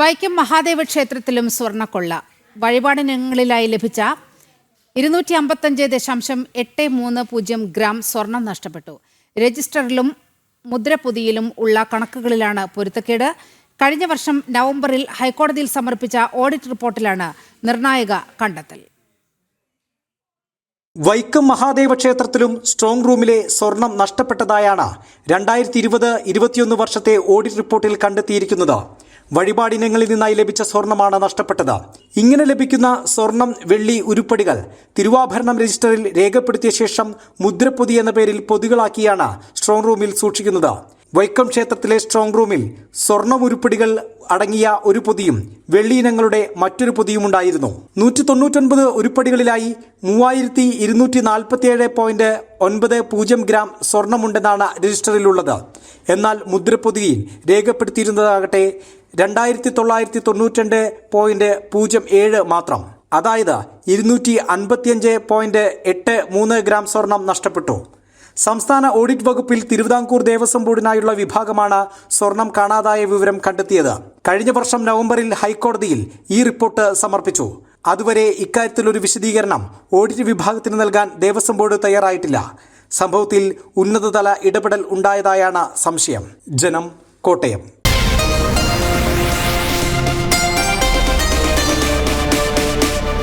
വൈക്കം മഹാദേവ ക്ഷേത്രത്തിലും സ്വർണക്കൊള്ള. വഴിപാടിനങ്ങളിലായി ലഭിച്ച ഇരുന്നൂറ്റി അമ്പത്തഞ്ച് ദശാംശം എട്ട് മൂന്ന് പൂജ്യം ഗ്രാം സ്വർണം നഷ്ടപ്പെട്ടു. രജിസ്റ്ററിലും മുദ്രപുതിയിലും ഉള്ള കണക്കുകളിലാണ് പൊരുത്തക്കേട്. കഴിഞ്ഞ വർഷം നവംബറിൽ ഹൈക്കോടതിയിൽ സമർപ്പിച്ച ഓഡിറ്റ് റിപ്പോർട്ടിലാണ് നിർണായക കണ്ടെത്തൽ. വൈക്കം മഹാദേവ ക്ഷേത്രത്തിലും സ്ട്രോങ് റൂമിലെ സ്വർണം നഷ്ടപ്പെട്ടതായാണ് രണ്ടായിരത്തി ഇരുപത് ഇരുപത്തിയൊന്ന് വർഷത്തെ ഓഡിറ്റ് റിപ്പോർട്ടിൽ കണ്ടെത്തിയിരിക്കുന്നത്. വഴിപാടിനങ്ങളിൽ നിന്നായി ലഭിച്ച സ്വർണമാണ് നഷ്ടപ്പെട്ടത്. ഇങ്ങനെ ലഭിക്കുന്ന സ്വർണം വെള്ളി ഉരുപ്പടികൾ തിരുവാഭരണം രജിസ്റ്ററിൽ രേഖപ്പെടുത്തിയ ശേഷം മുദ്രപ്പൊതി എന്ന പേരിൽ പൊതികളാക്കിയാണ് സ്ട്രോങ് റൂമിൽ സൂക്ഷിക്കുന്നത്. വൈക്കം ക്ഷേത്രത്തിലെ സ്ട്രോങ് റൂമിൽ സ്വർണ ഉരുപ്പടികൾ അടങ്ങിയ ഒരു പൊതിയും വെള്ളി ഇനങ്ങളുടെ മറ്റൊരു പൊതിയും ഉണ്ടായിരുന്നു. നൂറ്റി തൊണ്ണൂറ്റൊൻപത് ഉരുപ്പടികളിലായി മൂവായിരത്തി ഇരുന്നൂറ്റി നാൽപ്പത്തിയേഴ് പോയിന്റ് ഒൻപത് പൂജ്യം ഗ്രാം സ്വർണമുണ്ടെന്നാണ് രജിസ്റ്ററിലുള്ളത്. എന്നാൽ മുദ്രപ്പൊതിയിൽ രേഖപ്പെടുത്തിയിരുന്നതാകട്ടെ രണ്ടായിരത്തി തൊള്ളായിരത്തി തൊണ്ണൂറ്റിരണ്ട് പോയിന്റ് പൂജ്യം ഏഴ് മാത്രം. അതായത് ഇരുന്നൂറ്റി അൻപത്തിയഞ്ച് പോയിന്റ് എട്ട് മൂന്ന് ഗ്രാം സ്വർണം നഷ്ടപ്പെട്ടു. സംസ്ഥാന ഓഡിറ്റ് വകുപ്പിൽ തിരുവിതാംകൂർ ദേവസ്വം ബോർഡിനായുള്ള വിഭാഗമാണ് സ്വർണം കാണാതായ വിവരം കണ്ടെത്തിയത്. കഴിഞ്ഞ വർഷം നവംബറിൽ ഹൈക്കോടതിയിൽ ഈ റിപ്പോർട്ട് സമർപ്പിച്ചു. അതുവരെ ഇക്കാര്യത്തിലൊരു വിശദീകരണം ഓഡിറ്റ് വിഭാഗത്തിന് നൽകാൻ ദേവസ്വം ബോർഡ് തയ്യാറായിട്ടില്ല. സംഭവത്തിൽ ഉന്നതതല ഇടപെടൽ ഉണ്ടായതായാണ് സംശയം. ജനം കോട്ടയം.